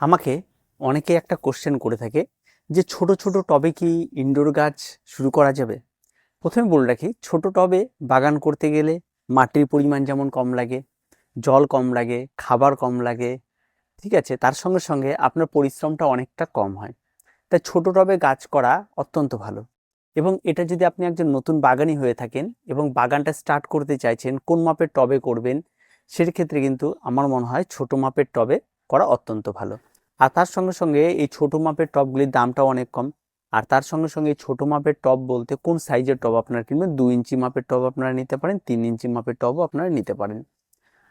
আমাকে অনেকে একটা কোশ্চেন করে থাকে যে ছোট ছোট টবে কি ইনডোর গাছ শুরু করা যাবে? প্রথমে বলে রাখি, ছোট টবে বাগান করতে গেলে মাটির পরিমাণ যেমন কম লাগে, জল কম লাগে, খাবার কম লাগে, ঠিক আছে? তার সঙ্গে সঙ্গে আপনার পরিশ্রমটা অনেকটা কম হয়। তাই ছোট টবে গাছ করা অত্যন্ত ভালো। এবং এটা যদি আপনি একজন নতুন বাগানি হয়ে থাকেন এবং বাগানটা স্টার্ট করতে চাইছেন, কোন মাপের টবে করবেন, সেক্ষেত্রে কিন্তু আমার মনে হয় ছোট মাপের টবে করা অত্যন্ত ভালো। আর তার সঙ্গে সঙ্গে এই ছোট মাপের টবগুলির দামটাও অনেক কম। আর তার সঙ্গে সঙ্গে এই ছোট মাপের টব বলতে কোন সাইজের টব আপনারা কিনবেন? দু ইঞ্চি মাপের টব আপনারা নিতে পারেন, তিন ইঞ্চি মাপের টবও আপনারা নিতে পারেন।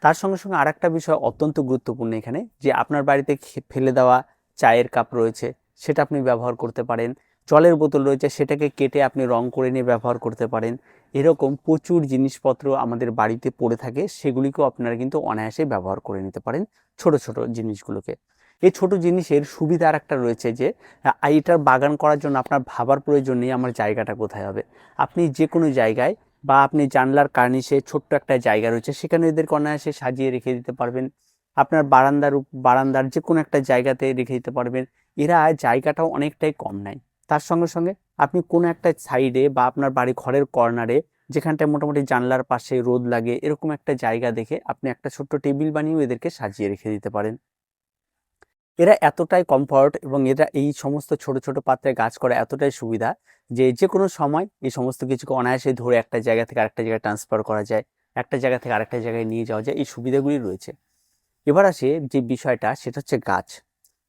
তার সঙ্গে সঙ্গে আরেকটা বিষয় অত্যন্ত গুরুত্বপূর্ণ এখানে, যে আপনার বাড়িতে ফেলে দেওয়া চায়ের কাপ রয়েছে, সেটা আপনি ব্যবহার করতে পারেন। জলের বোতল রয়েছে, সেটাকে কেটে আপনি রং করে নিয়ে ব্যবহার করতে পারেন। এরকম প্রচুর জিনিসপত্র আমাদের বাড়িতে পড়ে থাকে, সেগুলিকেও আপনারা কিন্তু অনায়াসে ব্যবহার করে নিতে পারেন ছোট ছোট জিনিসগুলোকে। এই ছোট জিনিসের সুবিধা আর একটা রয়েছে যে এইটার বাগান করার জন্য আপনার ভাবার প্রয়োজন নেই আমার জায়গাটা কোথায় হবে। আপনি যে কোনো জায়গায় বা আপনি জানলার কার্নিশে ছোট্ট একটা জায়গা রয়েছে, সেখানে এদেরকে অনায়াসে সাজিয়ে রেখে দিতে পারবেন। আপনার বারান্দার বারান্দার যে কোনো একটা জায়গাতে রেখে দিতে পারবেন। এরা জায়গাটাও অনেকটাই কম নেয়। তার সঙ্গে সঙ্গে আপনি কোনো একটা সাইডে বা আপনার বাড়ি ঘরের কর্নারে যেখানটায় মোটামুটি জানলার পাশে রোদ লাগে, এরকম একটা জায়গা দেখে আপনি একটা ছোট্ট টেবিল বানিয়েও এদেরকে সাজিয়ে রেখে দিতে পারেন। এরা এতটাই কমফর্ট এবং এরা এই সমস্ত ছোট ছোট পাত্রে গাছ করা এতটাই সুবিধা যে যে কোনো সময় এই সমস্ত কিছুকে অনায়াসে ধরে একটা জায়গা থেকে আরেকটা জায়গায় ট্রান্সফার করা যায়, একটা জায়গা থেকে আরেকটা জায়গায় নিয়ে যাওয়া যায়, এই সুবিধাগুলি রয়েছে। এবার আসে যে বিষয়টা, সেটা হচ্ছে গাছ।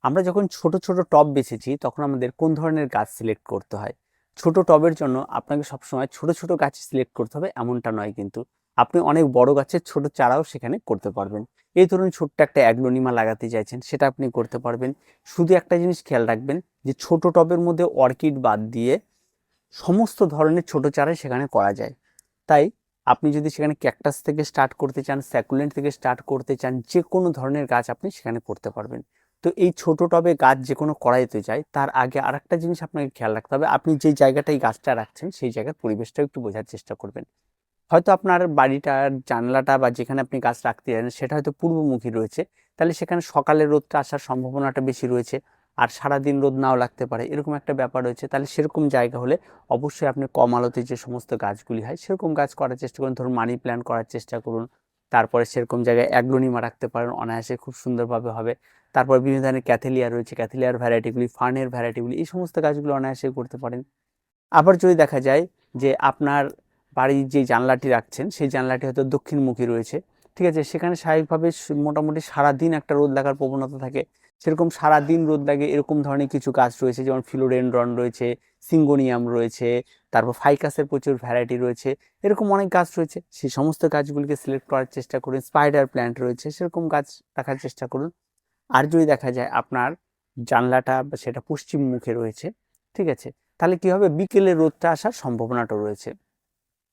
আমরা যখন ছোট ছোট টব বেছেছি, তখন আমাদের কোন ধরনের গাছ সিলেক্ট করতে হয়? ছোট টবের জন্য আপনাকে সবসময় ছোট ছোট গাছ সিলেক্ট করতে হবে, এমনটা নয় কিন্তু। আপনি অনেক বড় গাছের ছোট চারাও সেখানে করতে পারবেন। এই ধরুন ছোট্ট একটা অ্যাগ্লোনিমা লাগাতে চাইছেন, সেটা আপনি করতে পারবেন। শুধু একটা জিনিস খেয়াল রাখবেন যে, ছোট টবের মধ্যে অর্কিড বাদ দিয়ে সমস্ত ধরনের ছোট চারাই সেখানে করা যায়। তাই আপনি যদি সেখানে ক্যাকটাস থেকে স্টার্ট করতে চান, স্যাকুলেন্ট থেকে স্টার্ট করতে চান যে কোনো ধরনের গাছ আপনি সেখানে করতে পারবেন। তো এই ছোট টবে গাছ যে কোনো করাইতে যায় তার আগে আরেকটা জিনিস আপনাকে খেয়াল রাখতে হবে। আপনি যে জায়গাটায় গাছটা রাখছেন, সেই জায়গার পরিবেশটা একটু বোঝার চেষ্টা করবেন। হয়তো আপনার বাড়িটার জানলাটা বা যেখানে আপনি গাছ রাখতে যান সেটা হয়তো পূর্বমুখী রয়েছে। তাহলে সেখানে সকালে রোদটা আসার সম্ভাবনাটা বেশি রয়েছে আর সারাদিন রোদ নাও লাগতে পারে, এরকম একটা ব্যাপার রয়েছে। তাহলে সেরকম জায়গা হলে অবশ্যই আপনি কম আলোতে যে সমস্ত গাছগুলি হয়, সেরকম গাছ করার চেষ্টা করুন। ধরুন মানি প্ল্যান্ট করার চেষ্টা করুন, তারপরে সেরকম জায়গায় অ্যাগ্লোনিমা রাখতে পারেন, অনায়াসে খুব সুন্দরভাবে হবে। তারপর বিভিন্ন ধরনের ক্যাথেলিয়া রয়েছে, ক্যাথেলিয়ার ভ্যারাইটিগুলি, ফার্নের ভ্যারাইটিগুলি, এই সমস্ত গাছগুলো অনায়াসে করতে পারেন। আবার যদি দেখা যায় যে আপনার বাড়ির যে জানলাটি রাখছেন, সেই জানলাটি হয়তো দক্ষিণমুখী রয়েছে। ঠিক আছে, সেখানে স্বাভাবিকভাবে মোটামুটি সারাদিন একটা রোদ লাগার প্রবণতা থাকে। সেরকম সারাদিন রোদ লাগে এরকম ধরনের কিছু গাছ রয়েছে, যেমন ফিলোডেনড্রন রয়েছে, সিঙ্গোনিয়াম রয়েছে, তারপর ফাইকাসের প্রচুর ভ্যারাইটি রয়েছে, এরকম অনেক গাছ রয়েছে। সেই সমস্ত গাছগুলিকে সিলেক্ট করার চেষ্টা করুন, স্পাইডার প্ল্যান্ট রয়েছে, সেরকম গাছ রাখার চেষ্টা করুন। আর যদি দেখা যায় আপনার জানলাটা সেটা পশ্চিম মুখে রয়েছে, ঠিক আছে, তাহলে কি হবে বিকেলে রোদটা আসার সম্ভাবনাটা রয়েছে?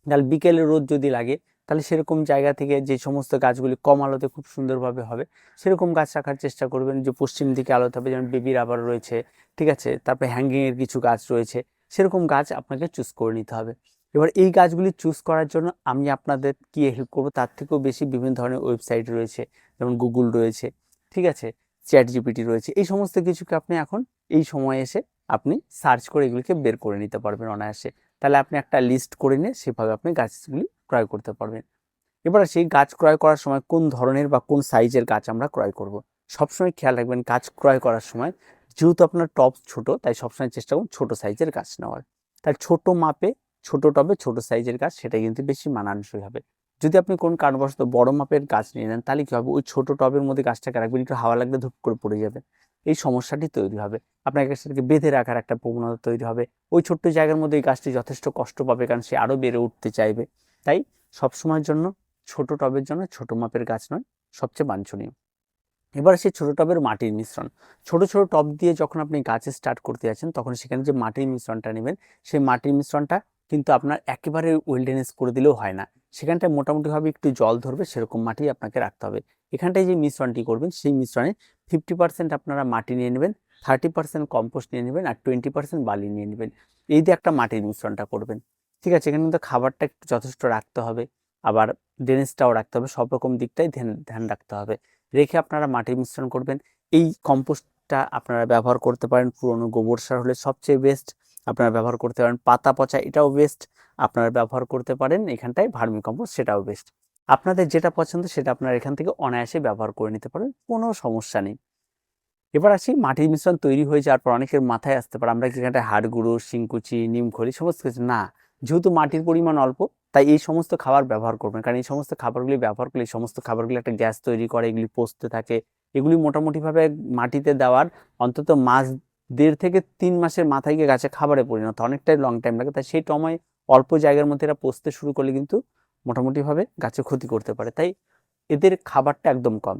তাহলে বিকেলে রোদ যদি লাগে, তাহলে সেরকম জায়গা থেকে যে সমস্ত গাছগুলি কম আলোতে খুব সুন্দরভাবে হবে, সেরকম গাছ রাখার চেষ্টা করবেন যে পশ্চিম দিকে আলোতে হবে, যেমন বেবি রাবার রয়েছে, ঠিক আছে? তারপরে হ্যাঙ্গিংয়ের কিছু গাছ রয়েছে, সেরকম গাছ আপনাকে চুজ করে নিতে হবে। এবার এই গাছগুলি চুজ করার জন্য আমি আপনাদের কি হেল্প করব, তার থেকেও বেশি বিভিন্ন ধরনের ওয়েবসাইট রয়েছে, যেমন গুগল রয়েছে, ঠিক আছে? চ্যাট জিপিটি রয়েছে, এই সমস্ত কিছুকে আপনি এখন এই সময় এসে আপনি সার্চ করে এগুলিকে বের করে নিতে পারবেন অনায়াসে। তাহলে আপনি একটা লিস্ট করে নিয়ে সেভাবে আপনি গাছগুলি ক্রয় করতে পারবেন। এবার সেই গাছ ক্রয় করার সময় কোন ধরনের বা কোন সাইজের গাছ আমরা ক্রয় করব। সবসময় খেয়াল রাখবেন গাছ ক্রয় করার সময় যেহেতু আপনার টব ছোট, তাই সবসময় চেষ্টা করুন ছোট সাইজের গাছ নেওয়ার। তাই ছোট মাপে, ছোট টবে ছোট সাইজের গাছ সেটা কিন্তু বেশি মানানসই হবে। যদি আপনি কোন কারণবশত বড় মাপের গাছ নিয়ে নেন, তাহলে কী হবে? ওই ছোট টবের মধ্যে গাছটাকে রাখবেন, একটু হাওয়া লাগলে ধূপ করে পড়ে যাবে। এই সমস্যাটি তৈরি হবে। আপনার গাছটাকে বেঁধে রাখার একটা প্রবণতা তৈরি হবে। ওই ছোট্ট জায়গার মধ্যে এই গাছটি যথেষ্ট কষ্ট পাবে কারণ সে আরও বেড়ে উঠতে চাইবে। তাই সবসময়ের জন্য ছোট টবের জন্য ছোট মাপের গাছ নয়, সবচেয়ে বাঞ্ছনীয়। এবার সেই ছোট টবের মাটির মিশ্রণ। ছোট ছোট টব দিয়ে যখন আপনি গাছে স্টার্ট করতে যাচ্ছেন, তখন সেখানে যে মাটির মিশ্রণটা নেবেন, সেই মাটির মিশ্রণটা কিন্তু আপনার একেবারে ওয়েলডেনেস করে দিলেও হয় না। সেখানটায় মোটামুটিভাবে একটু জল ধরবে, সেরকম মাটি আপনাকে রাখতে হবে। এখানটায় যে মিশ্রণটি করবেন, সেই মিশ্রণে ফিফটি পার্সেন্ট আপনারা মাটি নিয়ে নেবেন থার্টি পার্সেন্ট কম্পোস্ট নিয়ে নেবেন আর টোয়েন্টি পার্সেন্ট বালি নিয়ে নেবেন। এই দিয়ে একটা মাটির মিশ্রণটা করবেন। ঠিক আছে, এখানে কিন্তু খাবারটা একটু যথেষ্ট রাখতে হবে। আবার ড্রেনেজটাও রাখতে হবে, সব রকম দিকটাই ধ্যান ধ্যান রাখতে হবে। রেখে আপনারা মাটির মিশ্রণ করবেন। এই কম্পোস্টটা আপনারা ব্যবহার করতে পারেন, পুরনো গোবর সার হলে সবচেয়ে বেস্ট আপনারা ব্যবহার করতে পারেন। পাতা পচা এটাও বেস্ট আপনারা ব্যবহার করতে পারেন এখানটায় ভার্মি কম্পোস্ট সেটাও বেস্ট আপনাদের যেটা পছন্দ সেটা আপনারা এখান থেকে অনায়াসে ব্যবহার করে নিতে পারেন, কোনো সমস্যা নেই। এবার আসি, মাটির মিশ্রণ তৈরি হয়ে যাওয়ার পর অনেকের মাথায় আসতে পারে, আমরা কি এখানটায় হাড় গুঁড়ো, শিংকুচি নিমখড়ি সমস্ত কিছু? না, যেহেতু মাটির পরিমাণ অল্প, তাই এই সমস্ত খাবার ব্যবহার করবেন। কারণ এই সমস্ত খাবারগুলি ব্যবহার করলে এই সমস্ত খাবারগুলি একটা গ্যাস তৈরি করে, এগুলি পচতে থাকে। এগুলি মোটামুটিভাবে মাটিতে দেওয়ার অন্তত মাস দেড় থেকে তিন মাসের মাথায় গিয়ে গাছে খাবারে পরিণত, অনেকটাই লং টাইম লাগে। তাই সেই সময় অল্প জায়গার মধ্যে এরা পচতে শুরু করলে কিন্তু মোটামুটিভাবে গাছে ক্ষতি করতে পারে। তাই এদের খাবারটা একদম কম।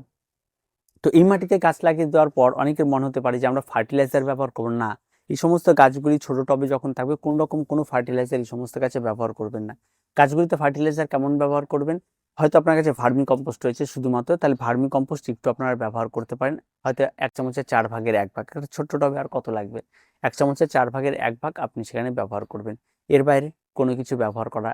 তো এই মাটিতে গাছ লাগিয়ে দেওয়ার পর অনেকের মনে হতে পারে যে, আমরা ফার্টিলাইজার ব্যবহার করব না। এই সমস্ত গাছগুলি ছোট টবে যখন থাকবে কোনো রকম কোনো ফার্টিলাইজার এই সমস্ত গাছে ব্যবহার করবেন না। গাছগুলিতে ফার্টিলাইজার কেমন ব্যবহার করবেন? হয়তো আপনার কাছে ভার্মি কম্পোস্ট রয়েছে শুধুমাত্র, তাহলে ভার্মি কম্পোস্ট একটু আপনারা ব্যবহার করতে পারেন। হয়তো এক চামচের চার ভাগের এক ভাগ, একটা ছোট্ট টবে আর কত লাগবে? এক চামচের চার ভাগের এক ভাগ আপনি সেখানে ব্যবহার করবেন। এর বাইরে কোনো কিছু ব্যবহার করা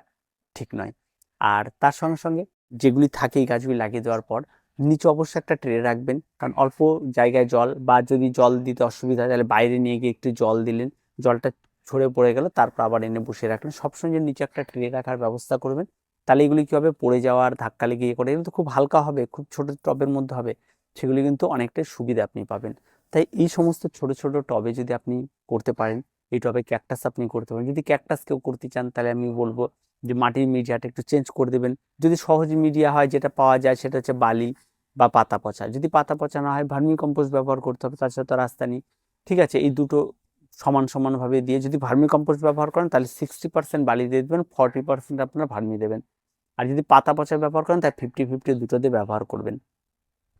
ঠিক নয়। আর তার সঙ্গে সঙ্গে যেগুলি থাকে এই গাছগুলি লাগিয়ে দেওয়ার পর, নিচে অবশ্যই একটা ট্রে রাখবেন। কারণ অল্প জায়গায় জল বা যদি জল দিতে অসুবিধা তাহলে বাইরে নিয়ে গিয়ে একটু জল দিলেন, জলটা ছড়ে পড়ে গেল, তারপর আবার এনে বসিয়ে রাখলেন। সবসময় যে নিচে একটা ট্রে রাখার ব্যবস্থা করবেন তাহলে এগুলি কী হবে? পড়ে যাওয়ার ধাক্কা লেগে করে এগুলো তো খুব হালকা হবে, খুব ছোট টবের মধ্যে হবে। সেগুলি কিন্তু অনেকটাই সুবিধা আপনি পাবেন। তাই এই সমস্ত ছোট ছোট টবে যদি আপনি করতে পারেন, এই টবে ক্যাকটাস আপনি করতে পারেন। যদি ক্যাকটাস কেউ করতে চান, তাহলে আমি বলব যে মাটির মিডিয়াটা একটু চেঞ্জ করে দেবেন। যদি সহজ মিডিয়া হয়, যেটা পাওয়া যায়, সেটা হচ্ছে বালি বা পাতা পচা। যদি পাতা পচা না হয়, ভার্মি কম্পোস্ট ব্যবহার করতে হবে সাথে তো রাস্তা নেই। ঠিক আছে, এই দুটো সমান সমানভাবে দিয়ে যদি ভার্মি কম্পোস্ট ব্যবহার করেন, তাহলে সিক্সটি পার্সেন্ট বালি দিয়ে দেবেন ফর্টি পার্সেন্ট আপনার ভার্মি দেবেন। আর যদি পাতা পচা ব্যবহার করেন, তাহলে ফিফটি ফিফটি দুটো দিয়ে ব্যবহার করবেন।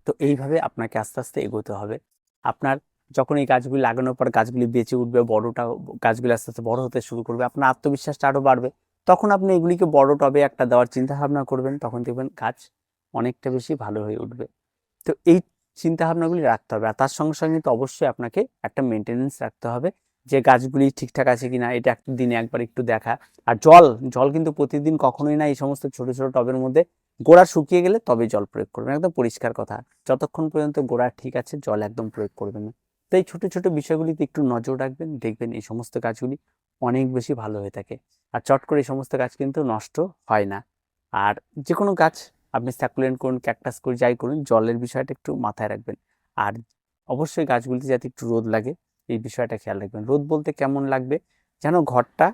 তো এইভাবে আপনাকে আস্তে আস্তে এগোতে হবে। আপনার যখন এই গাছগুলি লাগানোর পর গাছগুলি বেঁচে উঠবে, বড়টা গাছগুলি আস্তে আস্তে বড় হতে শুরু করবে, আপনার আত্মবিশ্বাসটা আরও বাড়বে। তখন আপনি এগুলিকে বড় টবে একটা দেওয়ার চিন্তা ভাবনা করবেন, তখন দেখবেন গাছ অনেকটা বেশি ভালো হয়ে উঠবে। তো এই চিন্তা ভাবনাগুলি রাখতে হবে। আর তার সঙ্গে সঙ্গে তো অবশ্যই আপনাকে একটা মেনটেনেন্স রাখতে হবে যে গাছগুলি ঠিকঠাক আছে কিনা, এটা একটা দিনে একবার একটু দেখা। আর জল জল কিন্তু প্রতিদিন কখনোই না এই সমস্ত ছোট ছোট টবের মধ্যে গোড়া শুকিয়ে গেলে তবে জল প্রয়োগ করবেন। একদম পরিষ্কার কথা। যতক্ষণ পর্যন্ত গোড়া ঠিক আছে, জল একদম প্রয়োগ করবেন না। তো এই ছোটো ছোটো বিষয়গুলিতে একটু নজর রাখবেন, দেখবেন এই সমস্ত গাছগুলি অনেক বেশি ভালো হয়ে থাকে। আর চট করে এই সমস্ত গাছ কিন্তু নষ্ট হয় না। আর যে কোনো গাছ আপনি স্যাকুলেন্ট করুন ক্যাকটাস করুন, যাই করুন, জলের বিষয়টা একটু মাথায় রাখবেন। আর অবশ্যই গাছগুলিতে যাতে একটু রোদ লাগে, এই বিষয়টা খেয়াল রাখবেন। রোদ বলতে কেমন লাগবে? যেন ঘরটা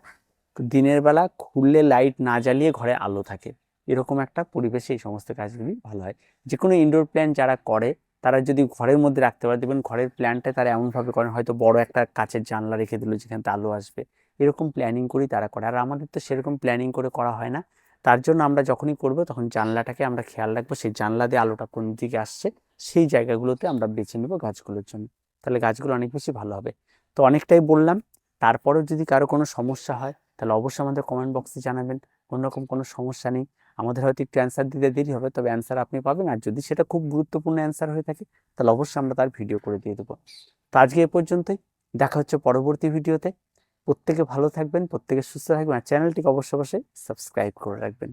দিনের বেলা খুললে লাইট না জ্বালিয়ে ঘরে আলো থাকে। এরকম একটা পরিবেশে এই সমস্ত গাছগুলি ভালো হয়। যে কোনো ইনডোর প্ল্যান যারা করে, তারা যদি ঘরের মধ্যে রাখতে পারে, দেখবেন ঘরের প্ল্যানটা তারা এমনভাবে করেন হয়তো বড় একটা কাচের জানলা রেখে দিল, যেখানে আলো আসবে। এরকম প্ল্যানিং করেই তারা করে। আর আমাদের তো সেরকম প্ল্যানিং করে করা হয় না। তার জন্য আমরা যখনই করব তখন জানলাটাকে আমরা খেয়াল রাখব, সেই জানলা দিয়ে আলোটা কোন দিকে আসছে, সেই জায়গাগুলোতে আমরা বেছে নেব গাছগুলোর জন্য। তাহলে গাছগুলো অনেক বেশি ভালো হবে। তো অনেকটাই বললাম, তারপরেও যদি কারও কোনো সমস্যা হয়, তাহলে অবশ্যই আমাদের কমেন্ট বক্সে জানাবেন। কোনো রকম কোনো সমস্যা নেই। আমাদের হয়তো একটু অ্যান্সার দিতে দেরি হবে, তবে অ্যান্সার আপনি পাবেন। আর যদি সেটা খুব গুরুত্বপূর্ণ অ্যান্সার হয়ে থাকে, তাহলে অবশ্যই আমরা তার ভিডিও করে দিয়ে দেবো। তো আজকে এ পর্যন্তই। দেখা হচ্ছে পরবর্তী ভিডিওতে প্রত্যেকে ভালো থাকবেন প্রত্যেকে সুস্থ থাকবেন আর চ্যানেলটিকে অবশ্যই অবশ্যই সাবস্ক্রাইব করে রাখবেন।